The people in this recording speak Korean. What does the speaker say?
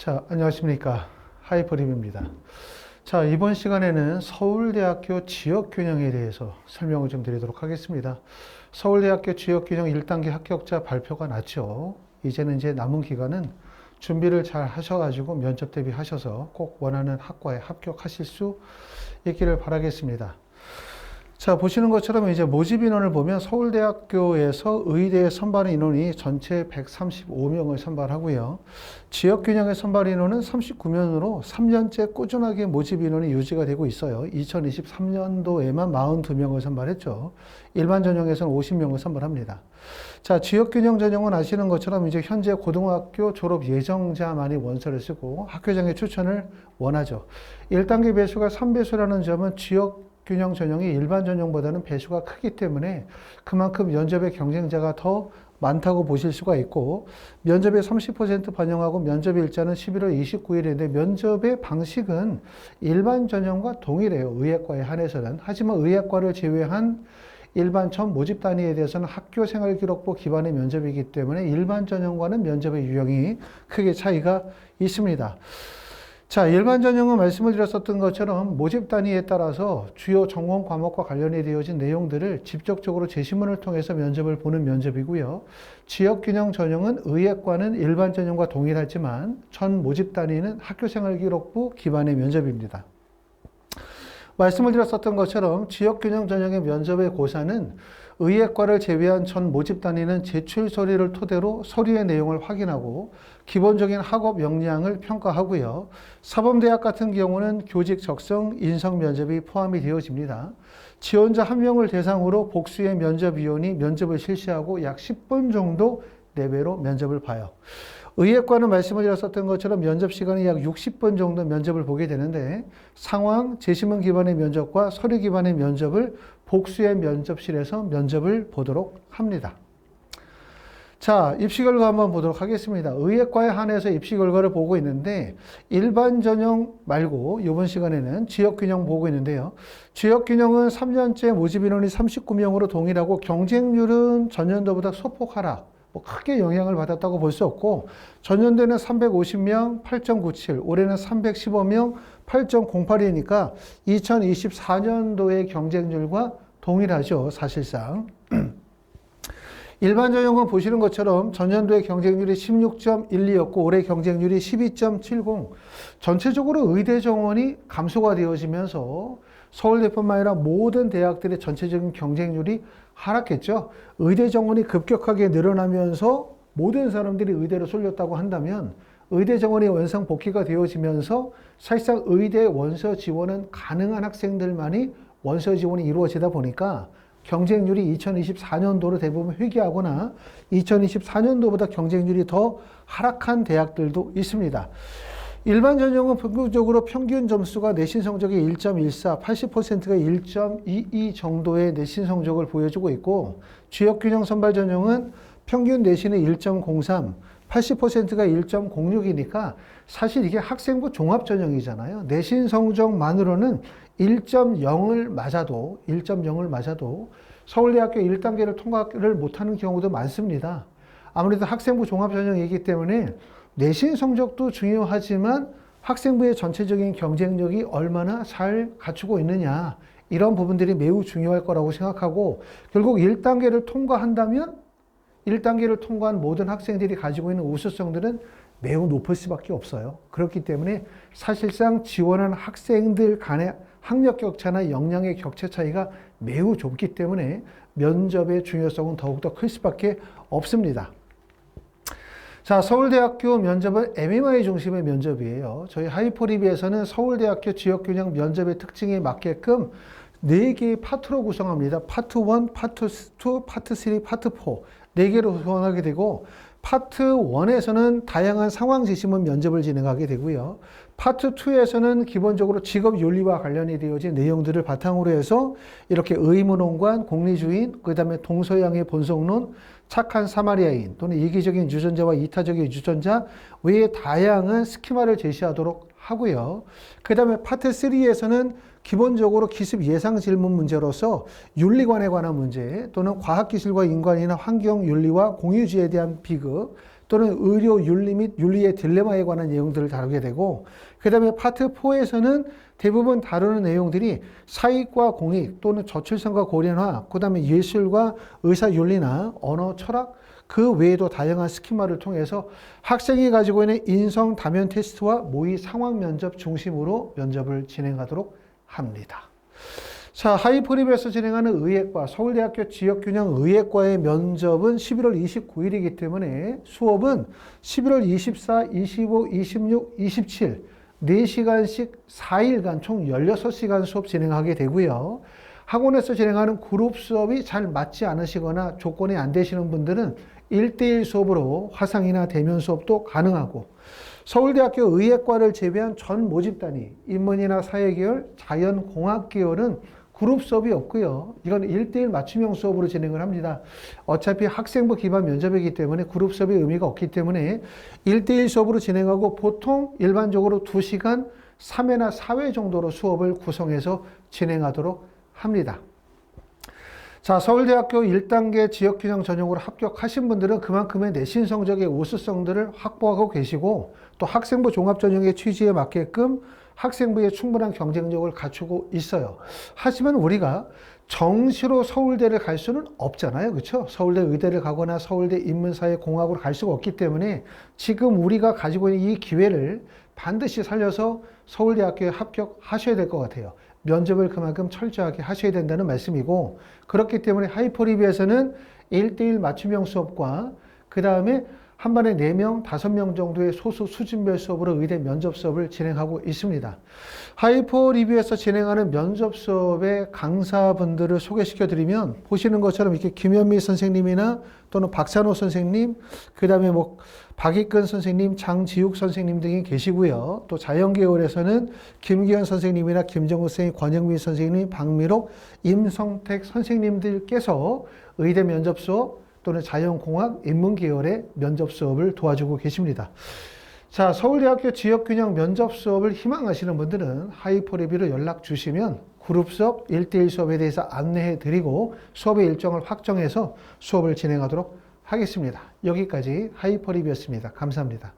자, 안녕하십니까. 하이퍼립입니다. 자, 이번 시간에는 서울대학교 지역균형에 대해서 설명을 좀 드리도록 하겠습니다. 서울대학교 지역균형 1단계 합격자 발표가 났죠. 이제는 이제 남은 기간은 준비를 잘 하셔가지고 면접 대비하셔서 꼭 원하는 학과에 합격하실 수 있기를 바라겠습니다. 자, 보시는 것처럼 이제 모집 인원을 보면 서울대학교에서 의대 선발 인원이 전체 135명을 선발하고요. 지역 균형의 선발 인원은 39명으로 3년째 꾸준하게 모집 인원이 유지가 되고 있어요. 2023년도에만 42명을 선발했죠. 일반 전형에서는 50명을 선발합니다. 자, 지역 균형 전형은 아시는 것처럼 이제 현재 고등학교 졸업 예정자만이 원서를 쓰고 학교장의 추천을 원하죠. 1단계 배수가 3배수라는 점은 지역 균형 전형이 일반 전형보다는 배수가 크기 때문에 그만큼 면접의 경쟁자가 더 많다고 보실 수가 있고 면접의 30% 반영하고 면접 일자는 11월 29일인데 면접의 방식은 일반 전형과 동일해요. 의예과에 한해서는. 하지만 의예과를 제외한 일반 전 모집 단위에 대해서는 학교 생활 기록부 기반의 면접이기 때문에 일반 전형과는 면접의 유형이 크게 차이가 있습니다. 자, 일반 전형은 말씀을 드렸었던 것처럼 모집 단위에 따라서 주요 전공 과목과 관련이 되어진 내용들을 직접적으로 제시문을 통해서 면접을 보는 면접이고요. 지역 균형 전형은 의예과는 일반 전형과 동일하지만 전 모집 단위는 학교생활 기록부 기반의 면접입니다. 말씀을 드렸었던 것처럼 지역균형 전형의 면접의 고사는 의예과를 제외한 전 모집 단위는 제출 서류를 토대로 서류의 내용을 확인하고 기본적인 학업 역량을 평가하고요. 사범대학 같은 경우는 교직 적성 인성 면접이 포함이 되어집니다. 지원자 한 명을 대상으로 복수의 면접위원이 면접을 실시하고 약 10분 정도 내외로 면접을 봐요. 의예과는 말씀을 드렸었던 것처럼 면접 시간이 약 60분 정도 면접을 보게 되는데 상황, 제시문 기반의 면접과 서류 기반의 면접을 복수의 면접실에서 면접을 보도록 합니다. 자, 입시 결과 한번 보도록 하겠습니다. 의예과에 한해서 입시 결과를 보고 있는데 일반 전형 말고 이번 시간에는 지역 균형 보고 있는데요. 지역 균형은 3년째 모집 인원이 39명으로 동일하고 경쟁률은 전년도보다 소폭 하락. 뭐 크게 영향을 받았다고 볼 수 없고 전년도에는 350명 8.97, 올해는 315명 8.08이니까 2024년도의 경쟁률과 동일하죠, 사실상. 일반 전형은 보시는 것처럼 전년도의 경쟁률이 16.12였고 올해 경쟁률이 12.70. 전체적으로 의대 정원이 감소가 되어지면서 서울대뿐만 아니라 모든 대학들의 전체적인 경쟁률이 하락했죠. 의대 정원이 급격하게 늘어나면서 모든 사람들이 의대로 쏠렸다고 한다면 의대 정원이 원상 복귀가 되어지면서 사실상 의대 원서 지원은 가능한 학생들만이 원서 지원이 이루어지다 보니까 경쟁률이 2024년도로 대부분 회귀하거나 2024년도보다 경쟁률이 더 하락한 대학들도 있습니다. 일반 전형은 평균적으로 평균 점수가 내신 성적이 1.14, 80%가 1.22 정도의 내신 성적을 보여주고 있고 지역균형 선발 전형은 평균 내신이 1.03, 80%가 1.06이니까 사실 이게 학생부 종합 전형이잖아요. 내신 성적만으로는 1.0을 맞아도 1.0을 맞아도 서울대학교 1단계를 통과를 못하는 경우도 많습니다. 아무래도 학생부 종합 전형이기 때문에 내신 성적도 중요하지만 학생부의 전체적인 경쟁력이 얼마나 잘 갖추고 있느냐 이런 부분들이 매우 중요할 거라고 생각하고 결국 1단계를 통과한다면 1단계를 통과한 모든 학생들이 가지고 있는 우수성들은 매우 높을 수밖에 없어요. 그렇기 때문에 사실상 지원한 학생들 간의 학력 격차나 역량의 격차 차이가 매우 좁기 때문에 면접의 중요성은 더욱더 클 수밖에 없습니다. 자, 서울대학교 면접은 MMI 중심의 면접이에요. 저희 하이포리비에서는 서울대학교 지역균형 면접의 특징에 맞게끔 4개의 파트로 구성합니다. 파트 1, 파트 2, 파트 3, 파트 4. 4개로 구성하게 되고 파트 1에서는 다양한 상황 지시문 면접을 진행하게 되고요. 파트 2에서는 기본적으로 직업 윤리와 관련이 되어진 내용들을 바탕으로 해서 이렇게 의문론관, 공리주의, 그 다음에 동서양의 본성론, 착한 사마리아인 또는 이기적인 유전자와 이타적인 유전자 외에 다양한 스키마를 제시하도록 하고요. 그 다음에 파트 3에서는 기본적으로 기습 예상 질문 문제로서 윤리관에 관한 문제 또는 과학기술과 인간이나 환경 윤리와 공유주의에 대한 비극 또는 의료 윤리 및 윤리의 딜레마에 관한 내용들을 다루게 되고 그 다음에 파트 4에서는 대부분 다루는 내용들이 사익과 공익 또는 저출산과 고령화 그 다음에 예술과 의사윤리나 언어 철학 그 외에도 다양한 스키마를 통해서 학생이 가지고 있는 인성 다면 테스트와 모의 상황 면접 중심으로 면접을 진행하도록 합니다. 자, 하이프립에서 진행하는 의예과, 서울대학교 지역균형 의예과의 면접은 11월 29일이기 때문에 수업은 11월 24, 25, 26, 27, 4시간씩 4일간 총 16시간 수업 진행하게 되고요. 학원에서 진행하는 그룹 수업이 잘 맞지 않으시거나 조건이 안 되시는 분들은 1대1 수업으로 화상이나 대면 수업도 가능하고 서울대학교 의예과를 제외한 전 모집단이 인문이나 사회계열, 자연공학 계열은 그룹 수업이 없고요. 이건 1대1 맞춤형 수업으로 진행을 합니다. 어차피 학생부 기반 면접이기 때문에 그룹 수업의 의미가 없기 때문에 1대1 수업으로 진행하고 보통 일반적으로 2시간 3회나 4회 정도로 수업을 구성해서 진행하도록 합니다. 자, 서울대학교 1단계 지역균형 전형으로 합격하신 분들은 그만큼의 내신 성적의 우수성들을 확보하고 계시고 또 학생부 종합전형의 취지에 맞게끔 학생부의 충분한 경쟁력을 갖추고 있어요. 하지만 우리가 정시로 서울대를 갈 수는 없잖아요. 그렇죠? 서울대 의대를 가거나 서울대 인문사회공학으로 갈 수가 없기 때문에 지금 우리가 가지고 있는 이 기회를 반드시 살려서 서울대학교에 합격하셔야 될 것 같아요. 면접을 그만큼 철저하게 하셔야 된다는 말씀이고 그렇기 때문에 하이퍼리비에서는 1대1 맞춤형 수업과 그 다음에 한 반에 4명, 5명 정도의 소수 수준별 수업으로 의대 면접 수업을 진행하고 있습니다. 하이퍼 리뷰에서 진행하는 면접 수업의 강사분들을 소개시켜 드리면 보시는 것처럼 이렇게 김현미 선생님이나 또는 박찬호 선생님, 그 다음에 뭐 박익근 선생님, 장지욱 선생님 등이 계시고요. 또 자연계열에서는 김기현 선생님이나 김정우 선생님, 권영민 선생님, 박미록, 임성택 선생님들께서 의대 면접 수업 또는 자연공학, 인문계열의 면접 수업을 도와주고 계십니다. 자, 서울대학교 지역균형 면접 수업을 희망하시는 분들은 하이퍼리뷰로 연락 주시면 그룹 수업, 1대1 수업에 대해서 안내해 드리고 수업의 일정을 확정해서 수업을 진행하도록 하겠습니다. 여기까지 하이퍼리뷰였습니다. 감사합니다.